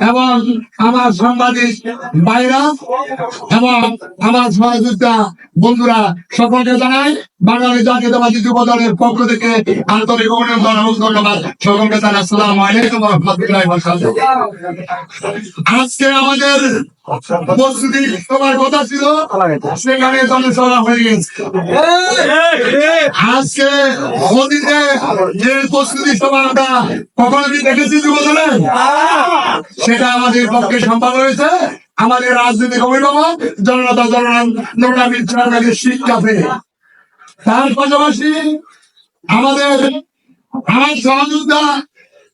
এবং আমার সাংবাদিক ভাইরা এবং আমার সহযোগিতা বন্ধুরা, সকলকে জানাই বাঙালি জাতীয়তাবাদী যুব দলের পক্ষ থেকে আন্তরিক অভিনন্দন এবং ধন্যবাদ সকলকে জানাই আসসালামু। আজকে আমাদের প্রস্তুতি সেটা আমাদের পক্ষে সম্ভব হয়েছে। আমাদের রাজনৈতিক অভিভাবক জনতা জনগণ নোটামির চেয়ারম্যানের শিক্ষা পেয়ে তার পাশাপাশি আমাদের আমার সহযোগিতা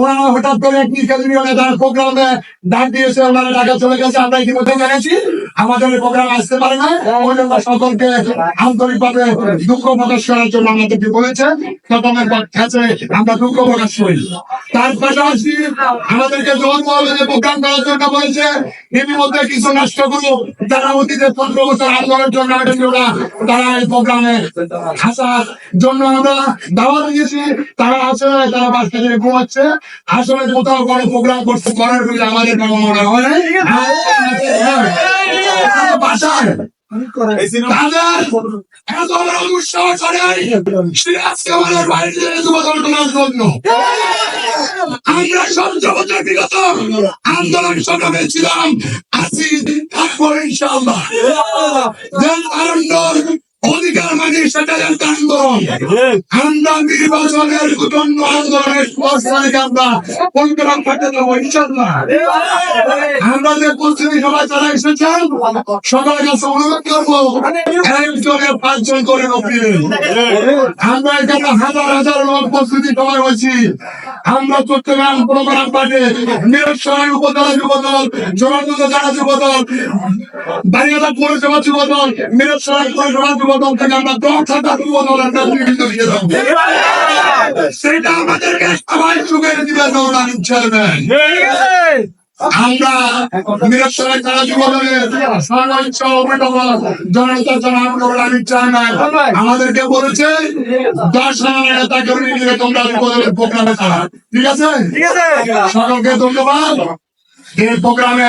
ওনারা হঠাৎ করে একটি ইউনিয়নে তার প্রোগ্রামে ডাক দিয়েছে ওনারা ঢাকা চলে গেছে, আমরা ইতিমধ্যে জেনেছি। আমাদের প্রোগ্রাম আসতে পারে না। ওই জন্য সকলকে আন্তরিকভাবে দুঃখ প্রকাশ করার জন্য আমাদেরকে বলেছে সকলের কাছে আমরা দুঃখ প্রকাশ করি। তার পাশাপাশি আমাদেরকে জোর মহলে প্রোগ্রাম করার জন্য বলেছে ইতিমধ্যে কিছু নষ্ট করব যারা অতীতে পনেরো বছর আন্দোলনের জন্য এসেছিল তারা এই প্রোগ্রামে আসার জন্য আমরা দাওয়াত দিয়েছি। তারা আসলে তারা বাস থেকে ঘুমাচ্ছে। আসলে কোথাও কোনো প্রোগ্রাম করতে করার বলে আমাদের মনে হয় বাসায় তাদের এত বড় দুঃসাহস হয় সিরাজ কামালের বাড়িতে যুবদল করার জন্য আমরা সহ্য বছর বিগত। আন্দোলন সংগ্রামে ছিলাম। আছি তারপর ইনশাল্লাহ অধিকার মানে সেটা একটা আন্দোলন আমরা নির্বাচনের জন্য আন্দোলনের পশ্চাতে আমরা পরিক্রম করতে দেবো ইনশাআল্লাহ। আমরা যে প্রস্তুতি সবাই যারা এসেছেন সবার কাছে অনুরোধ করব একজনে পাঁচজন করে নকরি আমরা এখানে হাজার হাজার লোক প্রস্তুতি সবাই হয়েছি। আমরা চট্টগ্রাম প্রোগ্রাম পাঠে নিরসরাই উপজেলা যুবদল জোরান্দুজা জানা যুবদল বাড়িয়াদা পৌরসভা যুবদল নিরসরাই পৌরসভা যুবদল থেকে আমরা দশ হাজার যুবদলের নেতৃবৃন্দ দিয়ে দেবো সেটা আমাদেরকে সবাই চেয়ারম্যান চেয়ারম্যান আমাদেরকে বলেছে দশ হাজার তোমরা ঠিক আছে সকলকে ধন্যবাদ এই প্রোগ্রামে